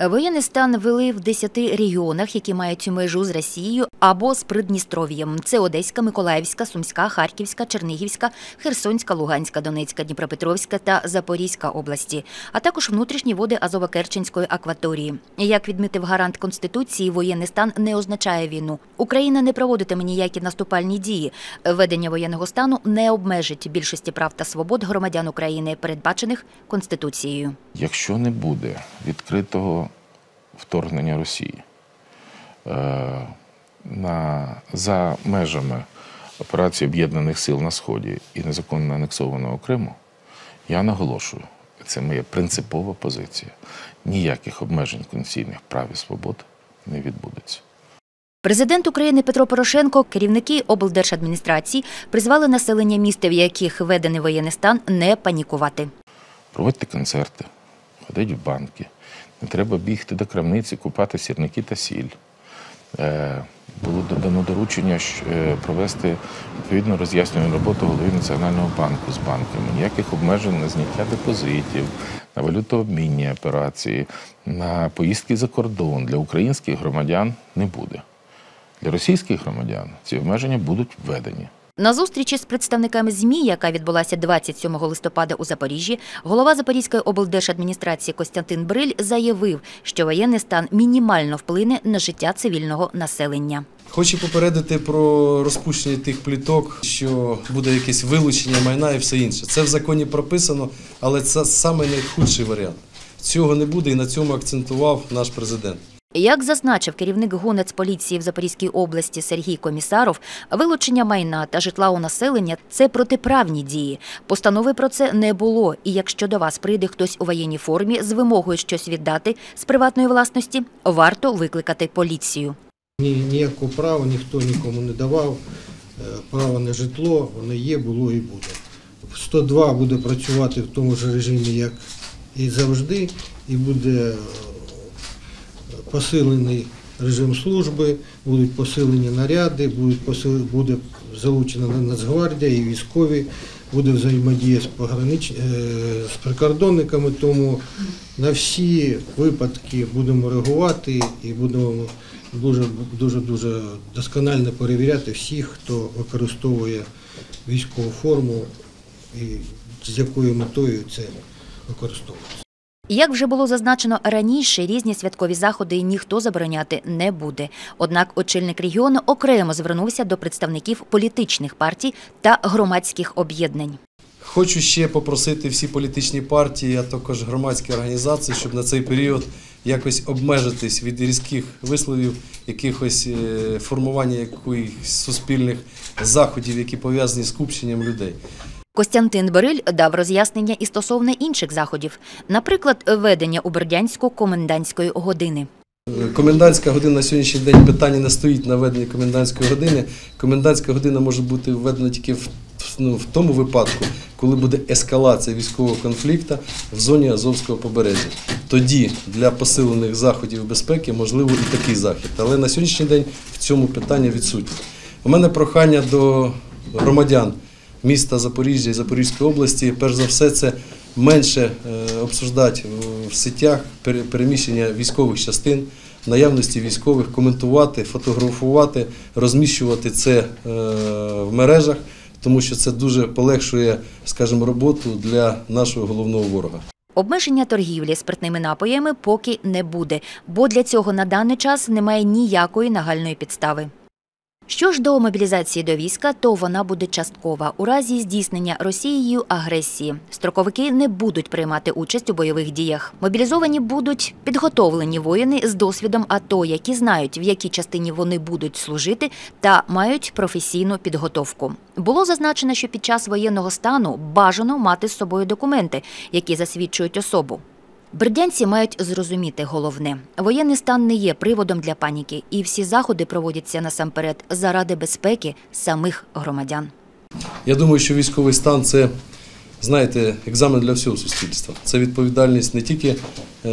Воєнний стан ввели в 10 регіонах, які мають межу з Росією або з Придністров'ям. Це Одеська, Миколаївська, Сумська, Харківська, Чернігівська, Херсонська, Луганська, Донецька, Дніпропетровська та Запорізька області, а також внутрішні води Азово-Керченської акваторії. Як відмітив гарант Конституції, воєнний стан не означає війну. Україна не проводитиме ніякі наступальні дії. Введення воєнного стану не обмежить більшості прав та свобод громадян України, передбачених Конституцією. Якщо не буде відкритого вторгнення Росії е, на, за межами операції Об'єднаних сил на Сході і незаконно анексованого Криму, я наголошую, це моя принципова позиція. Ніяких обмежень конституційних прав і свобод не відбудеться. Президент України Петро Порошенко, керівники облдержадміністрацій призвали населення міст, в яких введений воєнний стан, не панікувати. Проводьте концерти, ходіть в банки. Треба бігти до крамниці, купати сірники та сіль. Е, Було додано доручення е, провести відповідну роз'яснювальну роботу голові Національного банку з банками. Ніяких обмежень на зняття депозитів, на валютообмінні операції, на поїздки за кордон для українських громадян не буде. Для російських громадян ці обмеження будуть введені. На зустрічі з представниками ЗМІ, яка відбулася 27 листопада у Запоріжжі, голова Запорізької облдержадміністрації Костянтин Бриль заявив, що воєнний стан мінімально вплине на життя цивільного населення. Хочу попередити про розпущення тих пліток, що буде якесь вилучення майна і все інше. Це в законі прописано, але це саме найхудший варіант. Цього не буде і на цьому акцентував наш президент. Як зазначив керівник Гонецполіції в Запорізькій області Сергій Комісаров, вилучення майна та житла у населення це протиправні дії. Постанови про це не було. І якщо до вас прийде хтось у воєнній формі з вимогою щось віддати з приватної власності, варто викликати поліцію. Ні, ніякого права ніхто нікому не давав. Е, Право на житло, воно є, було і буде. 102 буде працювати в тому ж режимі, як і завжди, і буде е, посилений режим служби, будуть посилені наряди, буде залучена Нацгвардія і військові, буде взаємодія з, погранич... е, з прикордонниками, тому на всі випадки будемо реагувати і будемо дуже дуже досконально перевіряти всіх, хто використовує військову форму і з якою метою це використовується. Як вже було зазначено раніше, різні святкові заходи ніхто забороняти не буде. Однак очільник регіону окремо звернувся до представників політичних партій та громадських об'єднань. Хочу ще попросити всі політичні партії, а також громадські організації, щоб на цей період якось обмежитись від різких висловів, якихось е, формування якихось суспільних заходів, які пов'язані з скупченням людей. Костянтин Бориль дав роз'яснення і стосовно інших заходів, наприклад, введення у Бердянську комендантської години. Комендантська година на сьогоднішній день питання не стоїть на введенні комендантської години. Комендантська година може бути введена тільки в, ну, в тому випадку, коли буде ескалація військового конфлікту в зоні Азовського побережжя. Тоді для посилених заходів безпеки можливо і такий захід. Але на сьогоднішній день в цьому питання відсутнє. У мене прохання до громадян міста Запоріжжя і Запорізької області, перш за все, це менше е, обсуждати в сетях пере- переміщення військових частин, наявності військових, коментувати, фотографувати, розміщувати це е, в мережах, тому що це дуже полегшує, скажімо, роботу для нашого головного ворога. Обмеження торгівлі спиртними напоями поки не буде, бо для цього на даний час немає ніякої нагальної підстави. Що ж до мобілізації до війська, то вона буде часткова у разі здійснення Росією агресії. Строковики не будуть приймати участь у бойових діях. Мобілізовані будуть підготовлені воїни з досвідом АТО, які знають, в якій частині вони будуть служити, та мають професійну підготовку. Було зазначено, що під час воєнного стану бажано мати з собою документи, які засвідчують особу. Бердянці мають зрозуміти головне: воєнний стан не є приводом для паніки, і всі заходи проводяться насамперед заради безпеки самих громадян. Я думаю, що військовий стан це, знаєте, екзамен для всього суспільства. Це відповідальність не тільки е,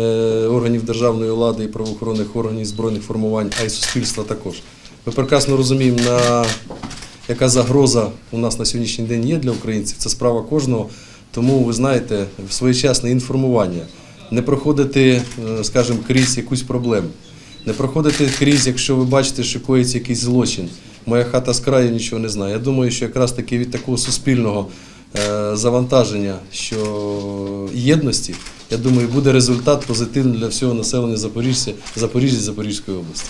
органів державної влади і правоохоронних органів збройних формувань, а й суспільства також. Ми прекрасно розуміємо, на яка загроза у нас на сьогоднішній день є для українців. Це справа кожного. Тому ви знаєте, своєчасне інформування не проходити, е, скажімо, крізь якусь проблему, не проходити крізь, якщо ви бачите, що коїться якийсь злочин. Моя хата з краю нічого не знає. Я думаю, що якраз таки від такого суспільного е, завантаження, що єдності, я думаю, буде результат позитивний для всього населення Запоріжжя, Запоріжжя і Запорізької області.